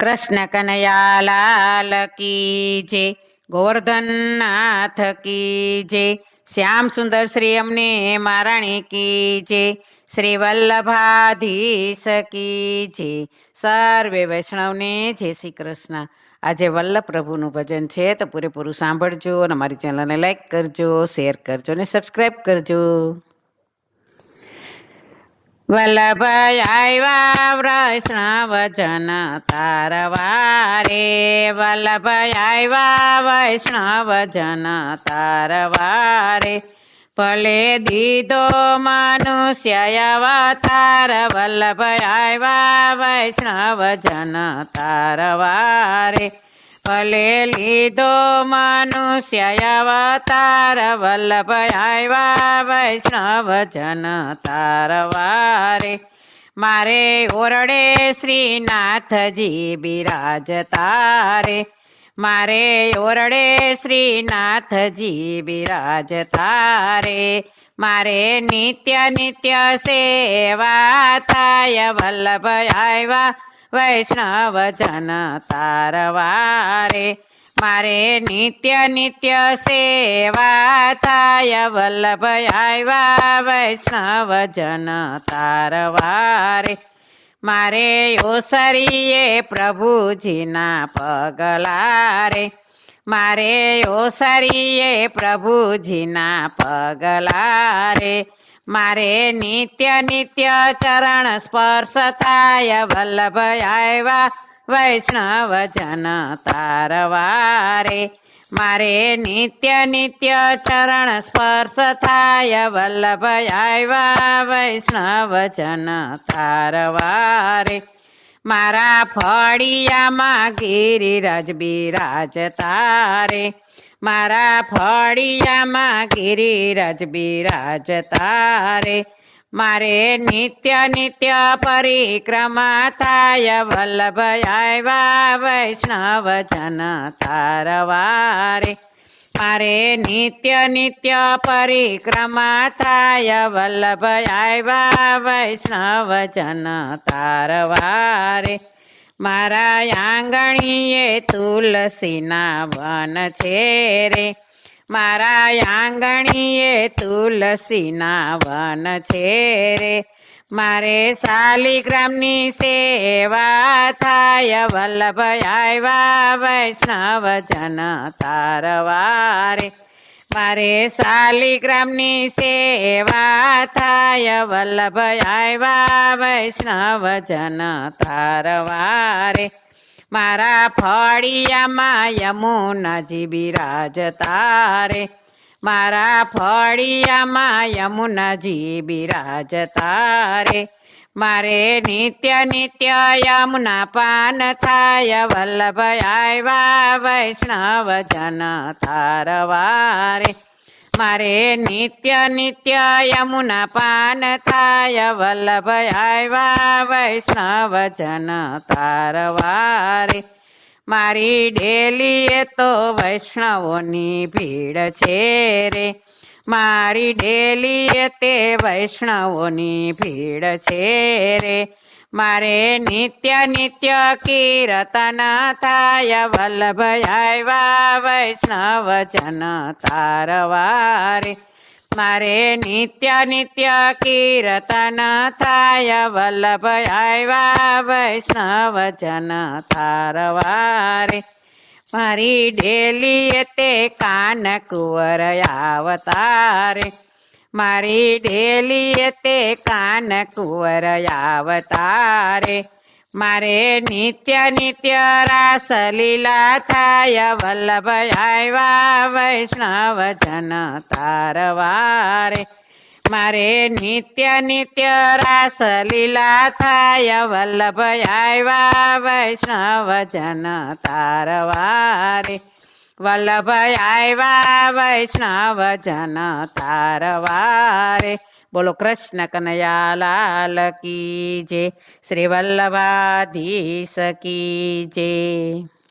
કૃષ્ણ કનૈયાલાલ કી જે ગોવર્ધનનાથ કી જે શ્યામ સુંદર શ્રી અમને મારાણી કી જે શ્રી વલ્લભાધીશ કી જે સર્વે વૈષ્ણવને જય શ્રી કૃષ્ણ. આજે વલ્લભ પ્રભુનું ભજન છે, તો પૂરેપૂરું સાંભળજો અને મારી ચેનલને લાઈક કરજો, શેર કરજો અને સબસ્ક્રાઈબ કરજો. વલ્લભ આવ્યા વૈષ્ણવ જન તારવારે. વલ્લભ આવ્યા વૈષ્ણવ તારવારે. ભલે દીધો મનુષ્ય અવતાર વલ્લભ આવ્યા વૈષ્ણવ જન તારવારે. ભલે લીધો મનુષ્ય અવતાર વલ્લભ આવ્યા વૈષ્ણવ જન તારવારે. મારે ઓરડે શ્રીનાથજી બિરાજ તારે મારે ઓરડે શ્રીનાથજી બિરાજ તારે મારે નિત્ય નિત્ય સેવા થાય વલ્લભ આવ્યા વૈષ્ણવ જન તારવારે. મારે નિત્ય નિત્ય સેવા થાય વલ્લભ આવ્યા વૈષ્ણવ જન તારવારે. મારે ઓસરીએ પ્રભુજીના પગલારે. મારે ઓસરીએ પ્રભુજીના પગલારે. મારે નિત્ય નિત્ય ચરણ સ્પર્શ થાય વલ્લભ આવ્યા વૈષ્ણવ જન તારવારે. મારે નિત્ય નિત્ય ચરણ સ્પર્શ થાય વલ્લભ આવ્યા વૈષ્ણવ જન તારવારે. મારા ફળિયામાં ગિરિરાજ બિરાજ રે. મારા ફળિયામાં ગિરિરાજ બિરાજતા રે મારે નિત્ય નિત્ય પરિક્રમા થાય. વલ્લભ આવ્યા વૈષ્ણવ જન તારવારે. મારે નિત્ય નિત્ય પરિક્રમા થાય. વલ્લભ આવ્યા વૈષ્ણવ જન તારવારે. મારા આંગણીએ તુલસીના વન છે રે. મારા આંગણીએ તુલસીના વન છે રે. મારે શાલિગ્રામની સેવા થાય, વલ્લભ આવ્યા વૈષ્ણવ જન તારવારે મારે શાલિગ્રામની સેવા થાય વલ્લભ આવ્યા વૈષ્ણવ જન તારવારે. મારા ફળિયામાં યમુનાજી બિરાજ તારે. મારા ફળિયામાં યમુનાજી બિરાજ રે મારે નિત્ય નિત્ય યમુના પાન થાય વલ્લભ આવ્યા વૈષ્ણવ જન તારવારે મારે નિત્ય નિત્ય યમુના પાન થાય વલ્લભ આવ્યા વૈષ્ણવ જન તારવારે મારી ડેલીએ તો વૈષ્ણવોની ભીડ છે રે. મારી ડેલી તે વૈષ્ણવોની ભીડ છે રે. મારે નિત્ય નિત્ય કીર્તન થાય વલ્લભ આવ્યા વૈષ્ણવ જન તારવારે મારે નિત્ય નિત્ય કીર્તન થાય વલ્લભ આવ્યા વૈષ્ણવ જન તારવારે મારી ડેલી તે કાન કુંવર આવતારે. મારી ડેલી તે કાન કુંવર આવતારે. મારે નિત્ય નિત્ય રાસ લીલા થાય, વલ્લભ આવ્યા વૈષ્ણવ જન તારવારે. મારે નિત્ય નિત્ય રાસ લીલા થાય વલ્લભ આવ્યા વૈષ્ણવ જન તારવારે. વલ્લભ આવ્યા વૈષ્ણવ જન તારવારે. બોલો કૃષ્ણ કનૈયાલાલ કી જે શ્રી વલ્લભાધીશ કી જય.